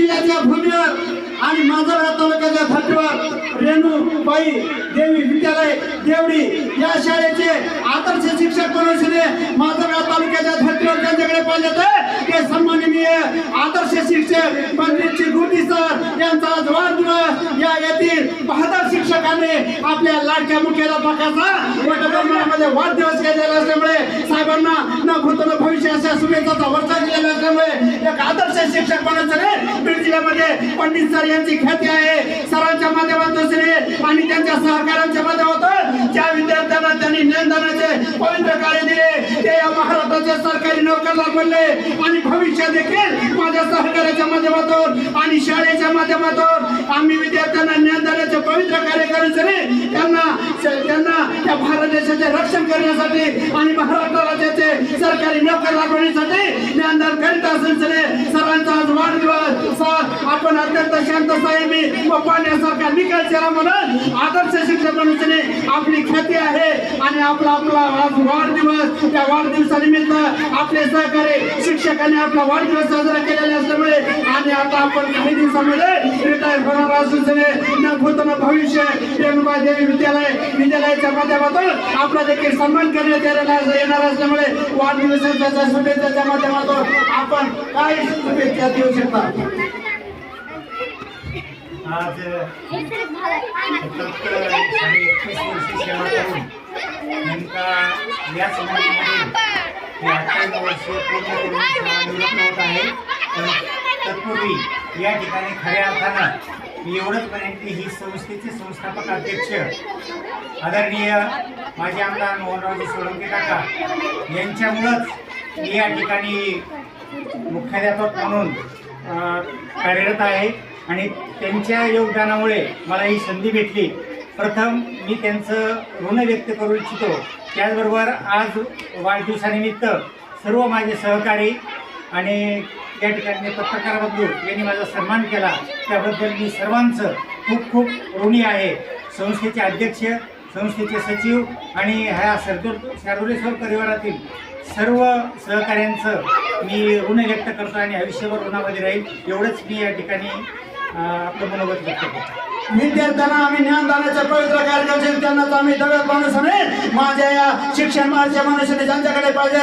जिल्ह्याच्या भूमीवर आणि माजरा तालुक्याच्या धर्तीवर रेणूबाई देवी विद्यालय देवडी या शाळेचे आदर्श शिक्षक म्हणून माजरा तालुक्याच्या धर्तीवर त्यांच्याकडे पाहिजे ते सन्माननीय आदर्श शिक्षक पंडितजी गुरुजी सर यांचा आज वाढदिवस. या येथील बहादर शिक्षकांनी आपल्या लाडक्या मुख्याला मुख्याध्यापकाचा वटपौर्णिमेमध्ये वाढदिवस केलेला असल्यामुळे साहेबांना न भूतन भविष्य अशा शुभेच्छाचा वर्षा दिलेला असल्यामुळे एक आदर्श शिक्षक म्हणून बीड पंडित सर यांची ख्याती आहे. सरांच्या माध्यमातून श्री आणि त्यांच्या सहकार्यांच्या माध्यमातून ज्या विद्यार्थ्यांना त्यांनी ज्ञानदानाचे पवित्र कार्य दिले ते या महाराष्ट्राचे सरकारी नोकरदार बनले आणि भविष्य देखील माझ्या सहकार्याच्या माध्यमातून आणि शाळेच्या माध्यमातून आम्ही विद्यार्थ्यांना ज्ञानदानाचे पवित्र कार्य करायचे त्यांना त्यांना त्या भारत देशाचे रक्षण करण्यासाठी आणि महाराष्ट्र राज्याचे सरकारी नोकर लागवण्यासाठी ज्ञानदान करीत असेल सरे सरांचा आज वाढदिवस सर अत्यंत आहे मी व पाण्यासारखा निकाल चेहरा म्हणून आदर्श शिक्षक म्हणून आपली ख्याती आहे. आणि आपला आपला आज वाढदिवस त्या वाढदिवसानिमित्त आपले सहकारी शिक्षकांनी आपला वाढदिवस साजरा केलेला असल्यामुळे आणि आता आपण काही दिवसामध्ये रिटायर होणार असून सरे न भूतन भविष्य रेणुबाई देवी विद्यालय विद्यालयाच्या माध्यमातून आपला देखील सन्मान करण्यात येणार येणार असल्यामुळे वाढदिवसाच्या शुभेच्छाच्या माध्यमातून आपण काय शुभेच्छा देऊ शकता. आज फक्त साडे एकवीस वर्ष सेवा करून नेमका या समाजामध्ये हे वर्ष पूर्ण करून सेवानिवृत्त होत आहे तर तत्पूर्वी या ठिकाणी खऱ्या अर्थानं एवढंच म्हणेन की ही संस्थेचे संस्थापक अध्यक्ष आदरणीय माझे आमदार मोहनरावजी सोळंके काका यांच्यामुळंच मी या ठिकाणी मुख्याध्यापक म्हणून कार्यरत आहे. आणि त्यांच्या योगदानामुळे मला ही संधी भेटली. प्रथम मी त्यांचं ऋण व्यक्त करू इच्छितो. त्याचबरोबर आज वाढदिवसानिमित्त सर्व माझे सहकारी आणि या ठिकाणी पत्रकार बंधू यांनी माझा सन्मान केला. त्याबद्दल मी सर्वांचं खूप खूप ऋणी आहे. संस्थेचे अध्यक्ष संस्थेचे सचिव आणि ह्या सरदुर शार्दुलेश्वर परिवारातील सर्व सहकाऱ्यांचं मी ऋण व्यक्त करतो आणि आयुष्यभर ऋणामध्ये राहील. एवढंच मी या ठिकाणी आपलं मनोगत व्यक्त करतो विद्यार्थ्यांना आम्ही ज्ञानदानाचा पवित्र कार्यक्रम त्यांनाच आम्ही दव्यात माणूस माझ्या या शिक्षण माझ्या मनुष्याने ज्यांच्याकडे पाहिजे